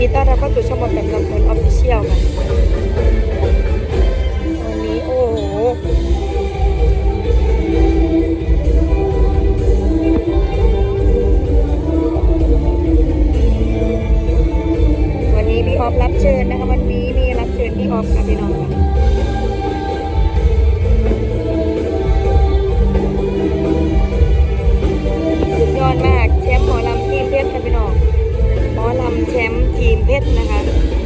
ดีต้อนรับเข้าสู่ช่องบอลแบบลำพลินออฟฟิเชียลค่ะวันนี้โอ้โหวันนี้พี่ออฟรับเชิญนะคะ วันนี้มีรับเชิญพี่ออฟค่ะพี่น้องค่ะ เล่นนะคะ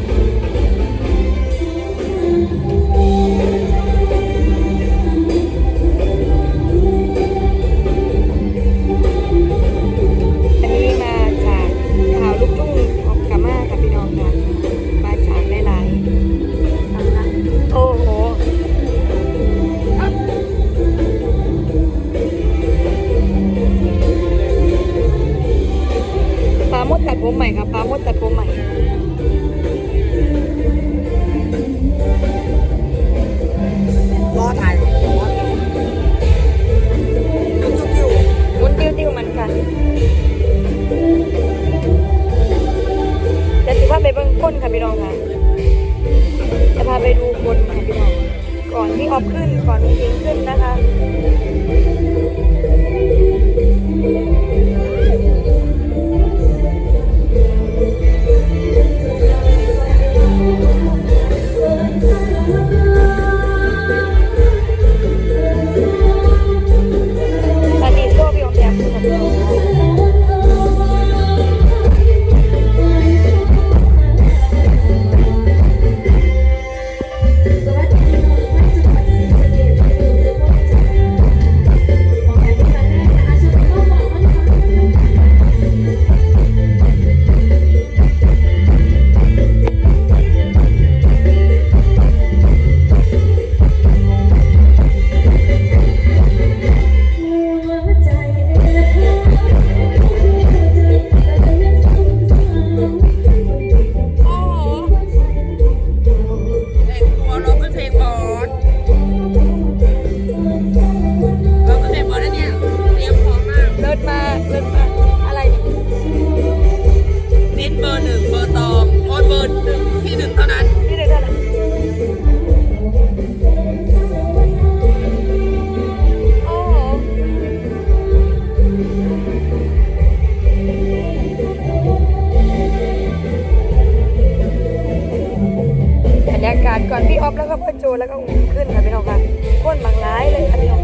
าศก่อนพี่ออฟแล้วก็พ่อโจแล้วก็อุ้มขึ้นค่ะพี่น้องค่ะโคตนบางร้ายเลยค่ะพี่น้อง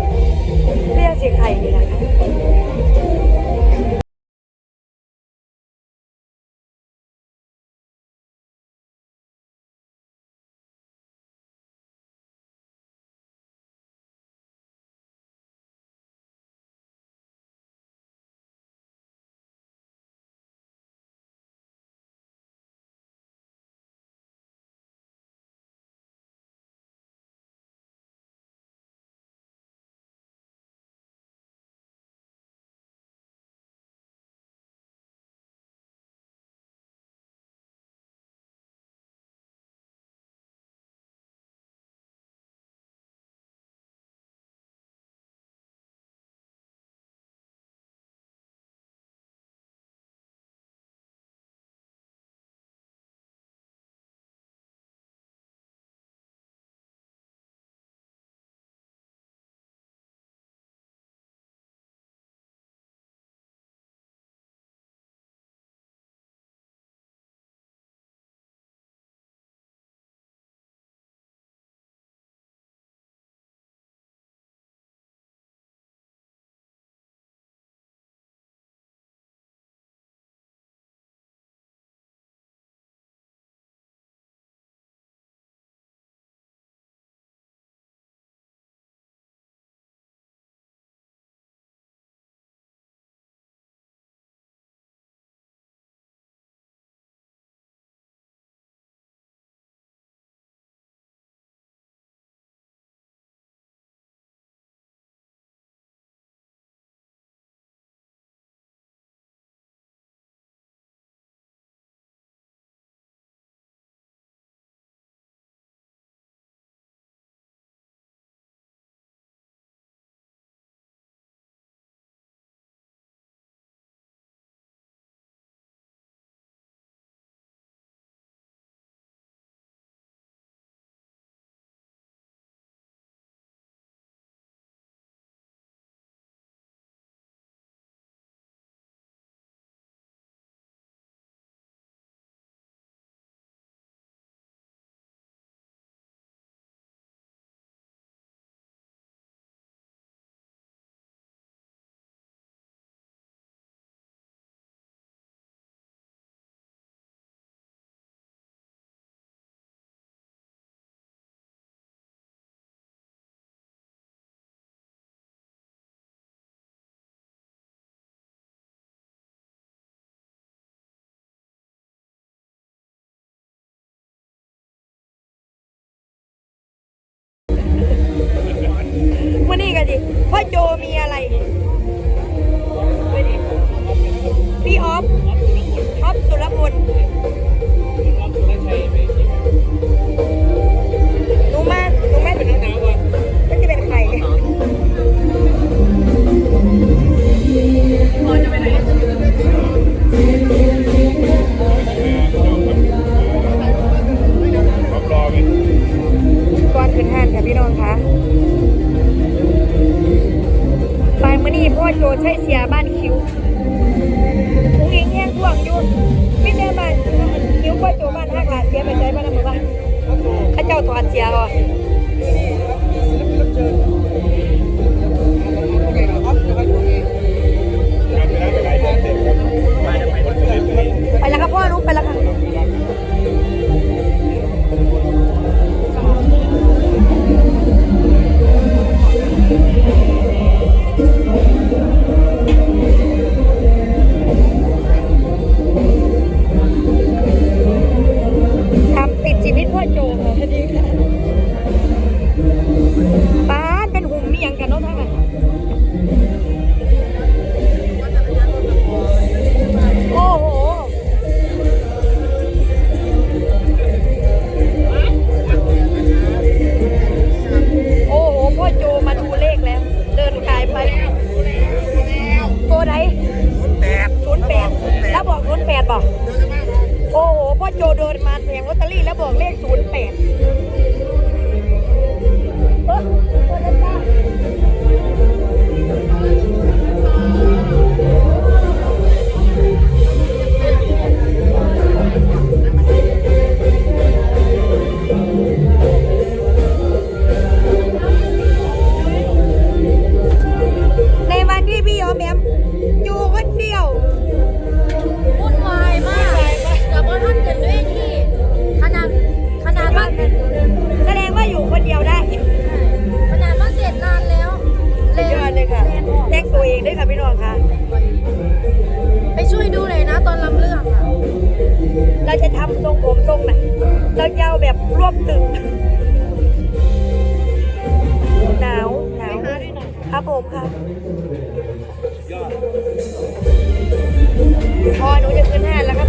เรียกเสียงไข่นี่แหะ พ่อโจมีอะไร พี่ออฟออฟสุรพล ใช้เสียบ้านคิ้วอุ้งอิงแห้งท่วงยุ่มิเตอร์บ้าคิ้วก็ตัวบ้านห้างหลาเสียไปใจบ้านอะไรบ้างข้าเจ้าถอนเสียก่อน ปะโอ้โห พ่อโจเดินมาแผงลอตเตอรี่แล้วบอกเลขศูนย์แปด รวบตึงหนาวหนาวครับผมค่ะพอหนูจะขึ้นห้าแล้ว